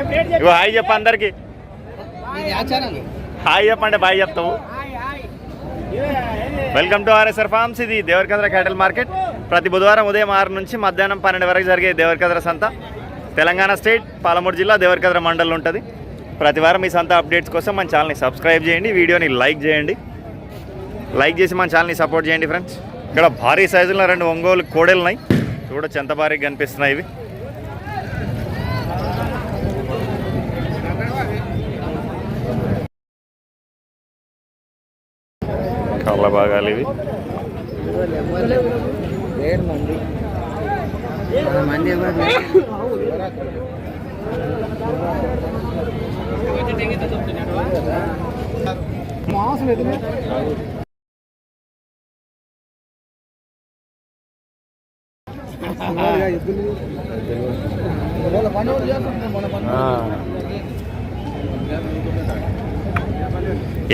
ఇగో hi చెప్ప అందరికి. Hi చెప్పంటే బాయ్ చెప్తావు. Welcome to RSR farms. ఇది దేవరకద్ర క్యాటల్ మార్కెట్. ప్రతి బుధవారం ఉదయం ఆరు నుంచి మధ్యాహ్నం పన్నెండు వరకు జరిగే దేవరకద్ర సంత. తెలంగాణ స్టేట్ పాలమూరు జిల్లా దేవరకద్ర మండలం ఉంటుంది. ప్రతి వారం ఈ సంత అప్డేట్స్ కోసం మన ఛానల్ని సబ్స్క్రైబ్ చేయండి వీడియోని లైక్ చేయండి. లైక్ చేసి మన ఛానల్ని సపోర్ట్ చేయండి ఫ్రెండ్స్. ఇక్కడ భారీ సైజులో రెండు ఒంగోలు కోడెలు ఉన్నాయి చూడొచ్చు ఎంత భారీగా కనిపిస్తున్నాయి ఇవి. కళ్ళ భాగాలు ఇవి.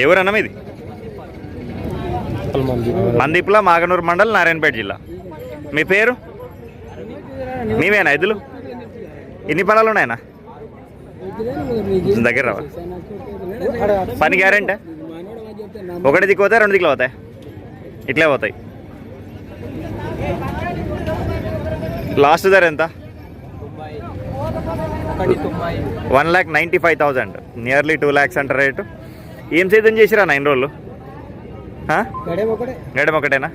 ఎవరన్నా ఇది? మందిప్ల మాగనూరు మండల్ నారాయణపేట జిల్లా. మీ పేరు? మీవేనా ఎద్దులు ఎన్ని పొలాలు ఉన్నాయనా దగ్గర రావా? పని గ్యారంటీ? ఒకటి దిక్కు పోతాయి రెండు దిక్కులు పోతాయి? ఇట్లే పోతాయి. లాస్ట్ ధర ఎంత? One lakh ninety five thousand. Nearly two lakhs అంటారు రేటు. ఏం సేద్యం చేసిరా నైన్ రోజులు? గడేం ఒకటే. గడం ఒకటేనా?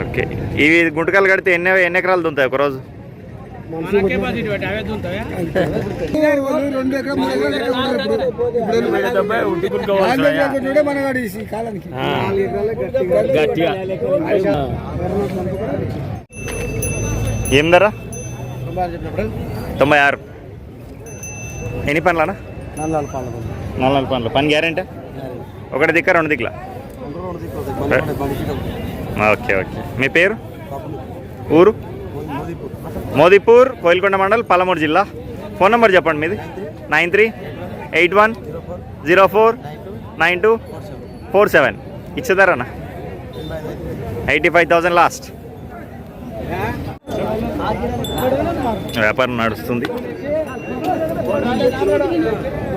ఓకే. ఇవి గుంటకాలు కడితే ఎన్ని ఎన్ని ఎకరాలు దుంతాయి ఒకరోజు? ఏం ధర? తొంభై ఆరు. ఎన్ని పనులనా నల్లాలు నాలుగు నాలుగు పనులు పని గ్యారెంటీ? ఒకటి దిక్క రెండు దిక్కుల ఓకే ఓకే. మీ పేరు? ఊరు? మోదీపూర్. కోయిల్కొండ మండల్ పలమూరు జిల్లా. ఫోన్ నెంబర్ చెప్పండి మీది. Nine three eight one zero four nine two four seven. ఇచ్చేదారన్నా eighty five thousand last. వ్యాపారం నడుస్తుంది.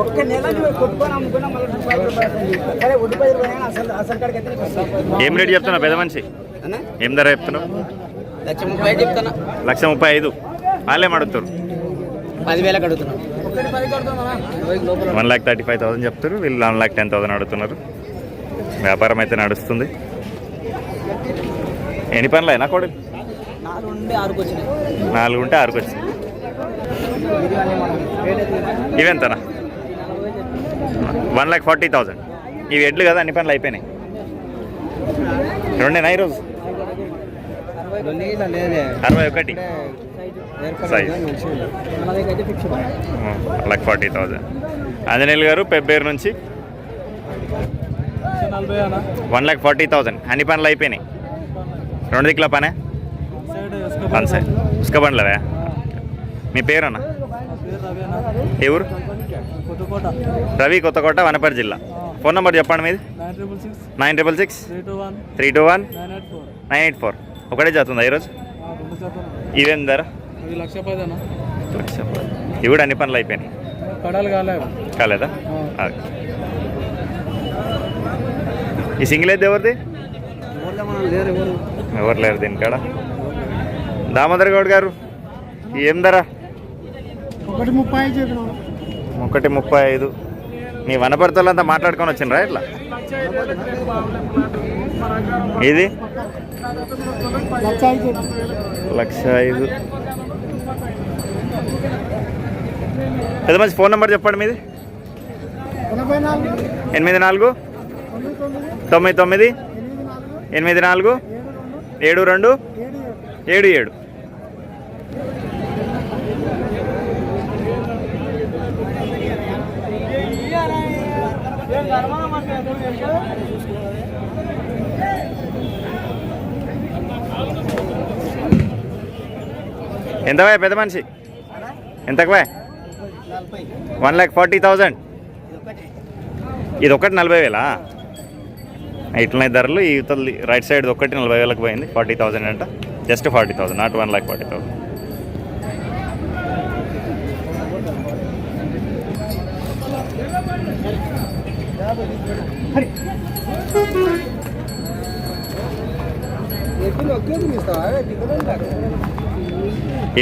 ఒక్క నెల నువ్వు కొట్టుకొని అమ్ముకున్నా మళ్ళీ రూపాయలు రూపాయలు సరే ఒడ్డు పది రూపాయలు అసలు అసలు కాడికి అయితే నీకు వస్తుంది. ఏం రేట్ చెప్తున్నావు పెద్ద మనిషి? ఏం ధర చెప్తున్నావు? లక్ష ముప్పై చెప్తానా లక్ష ముప్పై ఐదు. వాళ్ళేం అడుగుతారు పదివేలకు అడుగుతున్నా. One lakh thirty five thousand చెప్తారు వీళ్ళు వన్ ల్యాక్ టెన్ థౌసండ్ అడుగుతున్నారు. వ్యాపారం అయితే నడుస్తుంది. ఎన్ని పనులు అయినా కూడా నాలుగు ఉంటే ఆరుకు వచ్చింది ఇవెంతనా? One lakh forty thousand. ఇవి ఎడ్లు కదా అన్ని పనులు అయిపోయినాయి. రెండేనా ఈరోజు అరవై ఒకటి. Size forty thousand. ఆంజనేయులు గారు పెబ్బేరు నుంచి అన్న వన్ ల్యాక్ ఫార్టీ థౌసండ్. అన్ని పనులు అయిపోయినాయి. రెండు దిక్కుల పనే? వన్ సైడ్ ఇసుక బండ్లవే. మీ పేరు కొత్తకోట. రవి కొత్తకోట వనపర్తి జిల్లా. ఫోన్ నెంబర్ చెప్పండి మీది. Nine triple six. Three two one. Nine eight four. ఒకటే చదువుతుందా ఈరోజు? ఇవేం ధర? ఇవి కూడా అన్ని పనులు అయిపోయినాయి. కాలేదా. ఈ సింగిల్ అయితే ఎవరిది? ఎవరు? ఎవరు లేరు దీనికాడ? దామోదర్ గౌడ్ గారు ఏం ధర? ఒకటి ముప్పై చెప్పిన ఒకటి ముప్పై ఐదు. మీ వనపర్తలంతా మాట్లాడుకొని వచ్చిండ్రా ఇట్లా? ఇది లక్ష ఐదు ఐదు. పెద్ద మంచి ఫోన్ నెంబర్ చెప్పండి మీది? ఎనిమిది నాలుగు? తొమ్మిది తొమ్మిది? ఎనిమిది నాలుగు? ఏడు రెండు? ఏడు ఏడు. ఎంత భయ పెద్ద మనిషి? ఎంతకు భయ వన్ ల్యాక్ ఫార్టీ థౌజండ్. ఇది ఒకటి నలభై వేలా? ఇట్లున్నాయి ధరలు ఈ రైట్ సైడ్ ఒకటి నలభై వేలకు పోయింది ఫార్టీ థౌజండ్ అంట. Just forty thousand not one lakh forty thousand ఎప్పుడు ఒకే తీస్తావా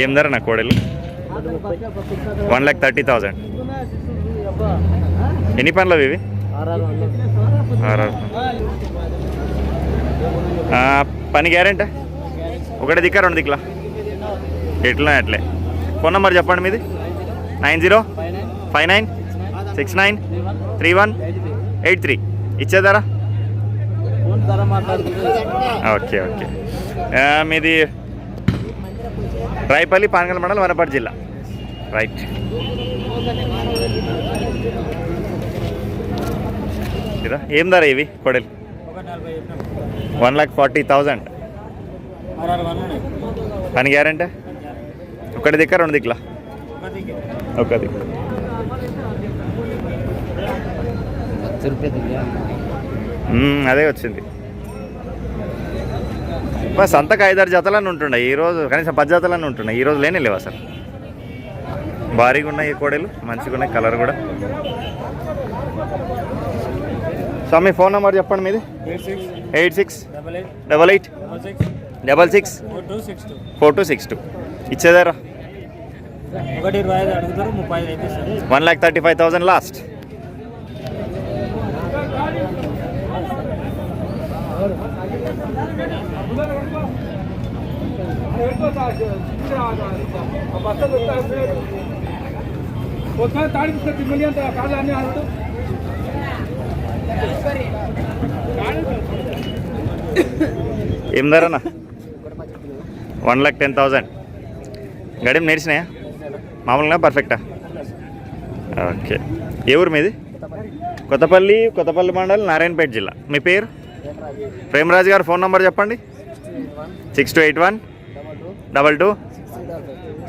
ఏం ధర నా కోడలు? One lakh thirty thousand. ఎన్ని పనులు అవి ఇవి? ఆర్ఆర్ ఆ, పని గ్యారెంటీ? ఒకటి దిక్క రెండు దిక్కులా? ఎట్లా అట్లే. ఫోన్ నెంబర్ చెప్పండి మీది. Nine zero five nine six nine three one eight three. ఇచ్చేదారా okay okay. మీది రాయపల్లి పానగల్ మండలం వనపర్తి జిల్లా. రైట్ ఇదా ఏం ధర ఇవి కొడలు? వన్ లాక్ ఫార్టీ థౌజండ్ పని గ్యారంటీ? ఒకటి దిక్క రెండు దిక్కులా? ఒక దిక్కు. అదే వచ్చింది. సంతకు ఐదారు జతలన్నీ ఉంటుండే. ఈరోజు కనీసం పది జతలన్నీ ఉంటున్నాయి ఈరోజు లేనే లేవు అసలు. భారీగా ఉన్నాయి ఈ కోడలు మంచిగా ఉన్నాయి కలర్ కూడా. స్వామి ఫోన్ నెంబర్ చెప్పండి మీది? Eight six double eight double six four two six two. ఇచ్చేదారా? ఒకటి ఇరవై ఐదు అడుగుతారు ముప్పై ఐదు అయితే సరే one lakh thirty five thousand ఏం ధరనా వన్ ల్యాక్ టెన్ థౌజండ్. గడియం నేర్చినాయా? మామూలుగా పర్ఫెక్టా ఓకే. ఏ ఊరు మీది? కొత్తపల్లి కొత్తపల్లి మండలం నారాయణపేట జిల్లా. మీ పేరు? ప్రేమరాజు గారు ఫోన్ నంబర్ చెప్పండి. Six two eight one double two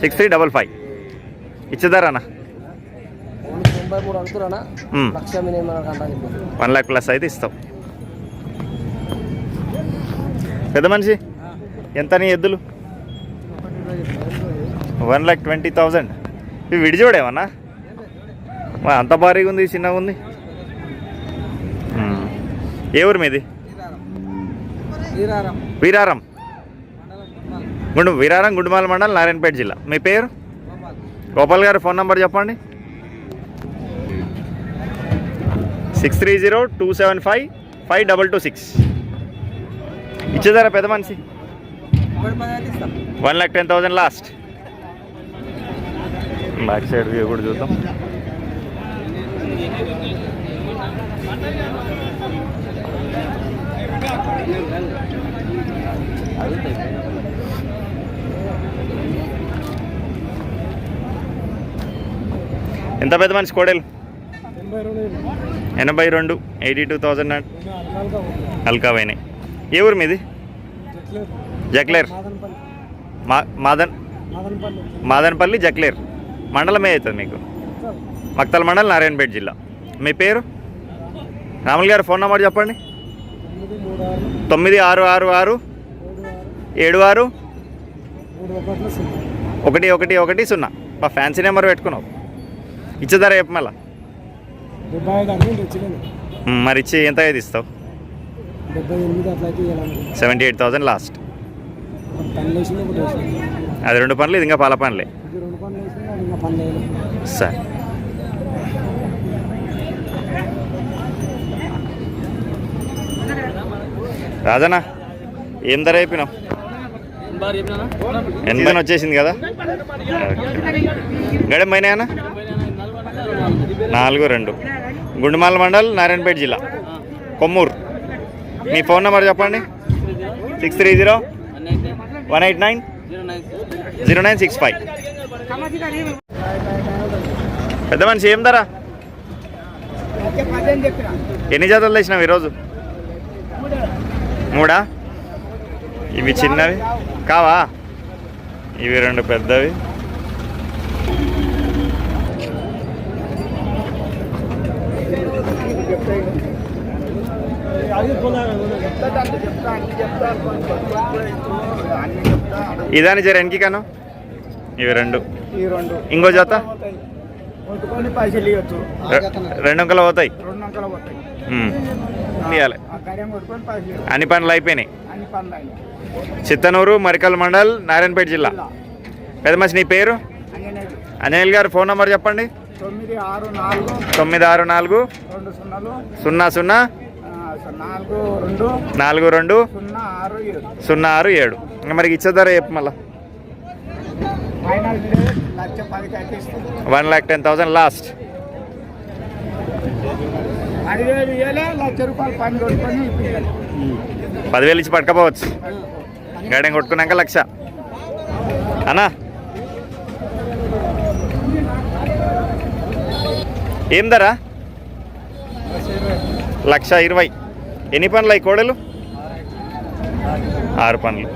six three double five. కంటాను one lakh plus అయితే ఇస్తాం. పెద్ద మనిషి? ఎంత నీ ఎద్దులు? One lakh twenty thousand. ఇవి విడిజోడేమన్నా? అంత భారీగా ఉంది చిన్నగా ఉంది. ఏ ఊరు మీది? వీరారం. గుండు వీరారం గుండుమాల మండలం నారాయణపేట జిల్లా. మీ పేరు? గోపాల్ గారు ఫోన్ నంబర్ చెప్పండి. Six three zero two seven five five double two six. ఇచ్చేదారా పెద్ద మనిషి? One lakh ten thousand last. Back side view కూడా చూద్దాం. ఎంత పెద్ద మనిషి కోడేలు? ఎనభై రెండు. ఎయిటీ టూ థౌజండ్ నాలుగు అల్కా పోయినాయి ఏ ఊరు మీది? జక్లేర్. మా మాదన్ మాదనపల్లి. జక్లేర్. మండలమే అవుతుంది మీకు? మక్తల్ మండల్ నారాయణపేట జిల్లా. మీ పేరు? రాములు గారు ఫోన్ నెంబర్ చెప్పండి. తొమ్మిది ఆరు ఆరు ఆరు. ఏడు ఆరు. ఒకటి ఒకటి ఒకటి సున్నా. మా ఫ్యాన్సీ నెంబర్ పెట్టుకున్నావు. ఇచ్చేదారా చెప్పు మళ్ళా. మరి ఇచ్చి ఎంత అయితే ఇస్తావు? సెవెంటీ ఎయిట్ థౌసండ్ లాస్ట్ అది రెండు పనులు ఇది ఇంకా పాల పనులే. సరే. రాజనా ఏం ధర అయిపోయినావు ఎనభై వచ్చేసింది కదా? గడే మైనా నాలుగు రెండు. గుండుమాల మండల్ నారాయణపేట జిల్లా. కొమ్మూరు. మీ ఫోన్ నెంబర్ చెప్పండి. Six three zero. One eight nine. Zero nine six five. పెద్ద మనిషి ఏం ధర? ఎన్ని జాతలు తెచ్చినావు ఈరోజు? మూడా? ఇవి చిన్నవి? కావా? ఇవి రెండు పెద్దవి. ఇదాని జర ఎనికి కాను. ఇవి రెండు. ఇంకో జత? రెండు అంకలు పోతాయి. ఇవ్వచ్చు. అన్ని పనులు అయిపోయినాయి. చిత్తనూరు మరికల్ మండల్ నారాయణపేట జిల్లా. మనిషి నీ పేరు? అంజనీల్ గారు ఫోన్ నెంబర్ చెప్పండి. తొమ్మిది ఆరు నాలుగు. సున్నా సున్నా. నాలుగు రెండు. సున్నా ఆరు ఏడు. మరి ఇచ్చే ధర చెప్పు మళ్ళా. One lakh ten thousand last. పదివేలు ఇవ్వలే లక్ష రూపాయలు పని కొట్టుకొని పదివేలు ఇచ్చి పట్టుకపోవచ్చు. గడియం కొట్టుకున్నాక లక్ష. అన్నా. ఏం ధర? లక్ష ఇరవై. ఎన్ని పనులు అయి కోడలు? ఆరు పనులు.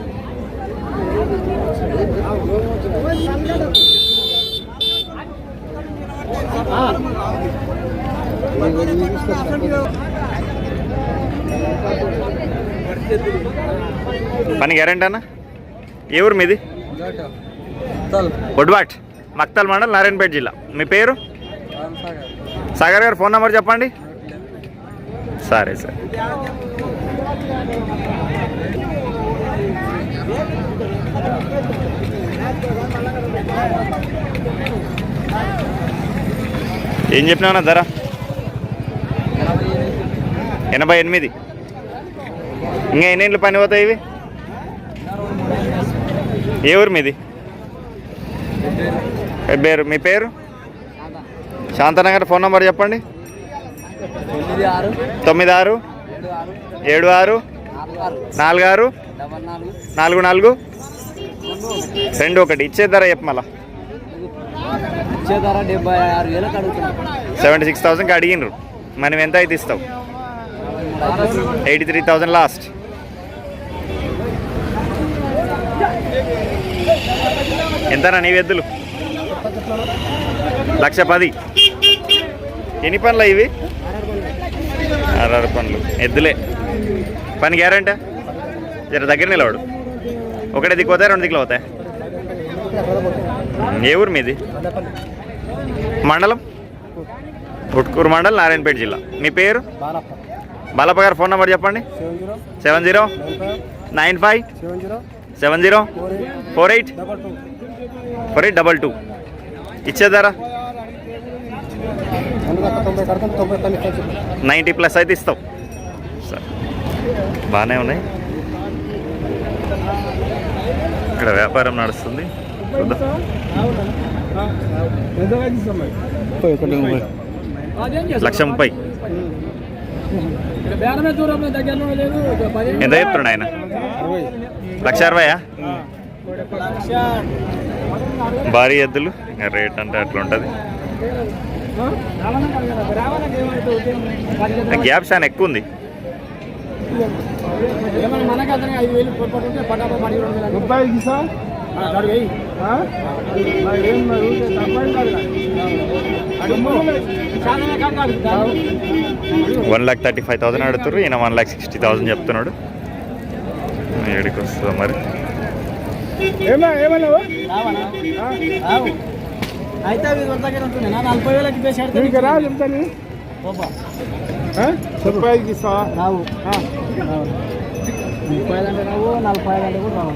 Ah. పని గ్యారంటీ అన్న? ఏ ఊరు మీది? ఒడ్వాట్ మక్తల్ మండల్ నారాయణపేట జిల్లా. మీ పేరు? సాగర్ గారు ఫోన్ నెంబర్ చెప్పండి. సరే సరే. ఏం చెప్పినావు ధర? ఎనభై ఎనిమిది. ఇంకా ఎన్నేళ్ళు పని పోతాయి ఇవి? ఏ ఊరు మీది? పేరు? మీ పేరు? శాంతనగర్ ఫోన్ నెంబర్ చెప్పండి. తొమ్మిది ఆరు. ఏడు ఆరు. నాలుగు ఆరు. నాలుగు నాలుగు. రెండు ఒకటి. ఇచ్చే ధర చెప్పు మళ్ళా. సెవెంటీ సిక్స్ థౌసండ్కి అడిగినరు మనం ఎంత అయితే ఇస్తావు? Eighty three thousand last. ఎంతనా నీ ఎద్దులు లక్ష పది. ఎన్ని పనులు ఇవి? ఆరు పనులు. ఎద్దులే. పని గ్యారంట? జర దగ్గర నిలవాడు ఒకటే దిక్కు పోతాయి రెండు దిక్కులు అవుతాయి ఏ ఊరు మీది? మండలం? ఉట్కూరు మండలం నారాయణపేట జిల్లా. మీ పేరు? బాలప్ప గారు ఫోన్ నెంబర్ చెప్పండి. Seven zero nine five seven zero seven zero four eight four eight double two ఇచ్చేదారా ninety plus అయితే ఇస్తావు సరే. బాగానే ఉన్నాయి. ఇక్కడ వ్యాపారం నడుస్తుంది. లక్ష ముప్పై. ఎంత చెప్తున్నాడు ఆయన? లక్ష అరవయా? భారీ ఎద్దులు. రేట్ అంటే అట్లా ఉంటుంది గ్యాప్ చాలా ఎక్కువ ఉంది. మనకి అతను ఐదు వేలు పొరపాటు పటాపా పడి రూపాయికి sir one lakh thirty five thousand అడుగుతారు ఈయన వన్ ల్యాక్ సిక్స్టీ థౌసండ్ చెప్తున్నాడు. ఏడికి వస్తుందో మరి అయితే నలభై వేలకి రావు. ముప్పై ఐదు అంటే రావు నలభై ఐదు అంటే కూడా రావు.